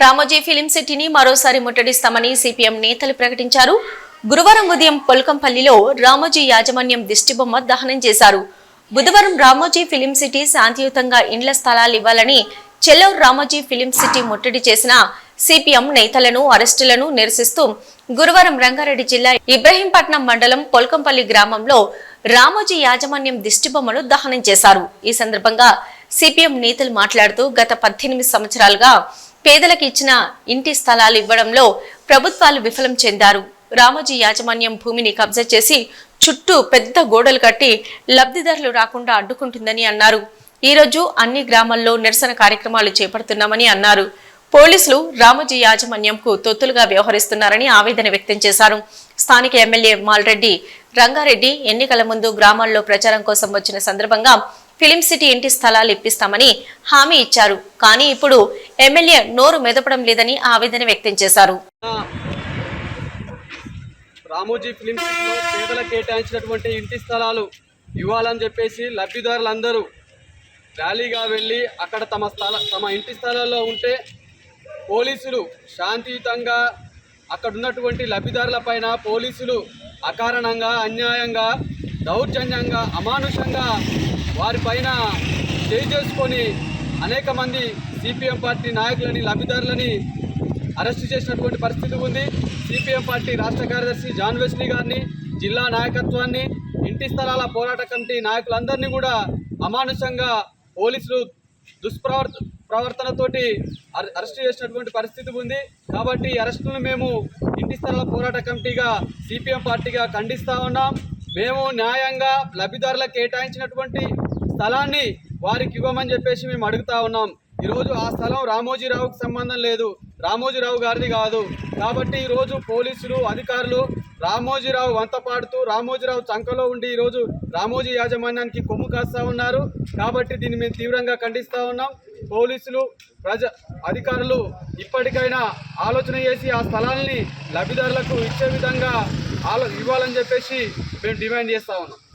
Ramoji film సిటీని మరోసారి ముట్టడిస్తామని CPM నేతలు ప్రకటించారు. గురువారం ఉదయం పొల్కంపల్లిలో రామోజీ యాజమాన్యం దిష్టిబొమ్మ దహనం చేశారు. బుధవారం రామోజీ ఫిలిం సిటీ శాంతియుతంగా ఇండ్ల స్థలాలు ఇవ్వాలని చెల్లూరు రామోజీ ఫిలిం సిటీ ముట్టడి చేసిన సిపిఎం నేతలను అరెస్టులను నిరసిస్తూ గురువారం రంగారెడ్డి జిల్లా ఇబ్రహీంపట్నం మండలం పొలకంపల్లి గ్రామంలో రామోజీ యాజమాన్యం దిష్టిబొమ్మను దహనం చేశారు. ఈ సందర్భంగా సిపిఎం నేతలు మాట్లాడుతూ గత పద్దెనిమిది సంవత్సరాలుగా పేదలకు ఇచ్చిన ఇంటి స్థలాలు ఇవ్వడంలో ప్రభుత్వాలు విఫలం చెందారు. రామోజీ యాజమాన్యం భూమిని కబ్జా చేసి చుట్టూ పెద్ద గోడలు కట్టి లబ్ధిదారులు రాకుండా అడ్డుకుంటుందని అన్నారు. ఈ రోజు అన్ని గ్రామాల్లో నిరసన కార్యక్రమాలు చేపడుతున్నామని అన్నారు. పోలీసులు రామోజీ యాజమాన్యంకు తొత్తులుగా వ్యవహరిస్తున్నారని ఆవేదన వ్యక్తం చేశారు. స్థానిక ఎమ్మెల్యే మాల్రెడ్డి రంగారెడ్డి ఎన్నికల ముందు గ్రామాల్లో ప్రచారం కోసం వచ్చిన సందర్భంగా ఫిలిం సిటీ ఇంటి స్థలాలు ఇప్పిస్తామని హామీ ఇచ్చారు. కానీ ఇప్పుడు ఎమ్మెల్యే నోరు మెదపడం లేదని ఆవేదన వ్యక్తం చేశారు. రామోజీ ఫిలిం సిటీలో పేదలకు కేటాయించినటువంటి ఇంటి స్థలాలు ఇవ్వాలని చెప్పేసి లబ్ధిదారులందరూ ర్యాలీగా వెళ్ళి అక్కడ తమ స్థల తమ ఇంటి స్థలాల్లో ఉంటే పోలీసులు శాంతియుతంగా అక్కడ ఉన్నటువంటి లబ్ధిదారుల పైన పోలీసులు అకారణంగా అన్యాయంగా దౌర్జన్యంగా అమానుషంగా వారిపైన చేయి చేసుకొని అనేక మంది సిపిఎం పార్టీ నాయకులని లబ్ధిదారులని అరెస్ట్ చేసినటువంటి పరిస్థితి ఉంది. సిపిఎం పార్టీ రాష్ట్ర కార్యదర్శి జాన్ వెస్లీ గారిని జిల్లా నాయకత్వాన్ని ఇంటి స్థలాల పోరాట కమిటీ నాయకులందరినీ కూడా అమానుషంగా పోలీసులు దుష్ప్రవర్త ప్రవర్తనతోటి అరె- అరెస్ట్ చేసినటువంటి పరిస్థితి ఉంది. కాబట్టి అరెస్టును మేము ఇంటి స్థలాల పోరాట కమిటీగా సిపిఎం పార్టీగా ఖండిస్తూ ఉన్నాం. మేము న్యాయంగా లబ్ధిదారులకు కేటాయించినటువంటి స్థలాన్ని వారికి ఇవ్వమని చెప్పేసి మేము అడుగుతా ఉన్నాం. ఈరోజు ఆ స్థలం రామోజీరావుకు సంబంధం లేదు. రామోజీరావు గారిది కాదు. కాబట్టి ఈరోజు పోలీసులు అధికారులు రామోజీరావు వంత పాడుతూ రామోజీరావు చంకలో ఉండి ఈరోజు రామోజీ యాజమాన్యానికి కొమ్ము కాస్తా ఉన్నారు. కాబట్టి దీన్ని మేము తీవ్రంగా ఖండిస్తూ ఉన్నాం. పోలీసులు ప్రజ అధికారులు ఇప్పటికైనా ఆలోచన చేసి ఆ స్థలాన్ని లబ్ధిదారులకు ఇచ్చే విధంగా వాళ్ళకి ఇవ్వాలని చెప్పేసి మేము డిమాండ్ చేస్తా ఉన్నాం.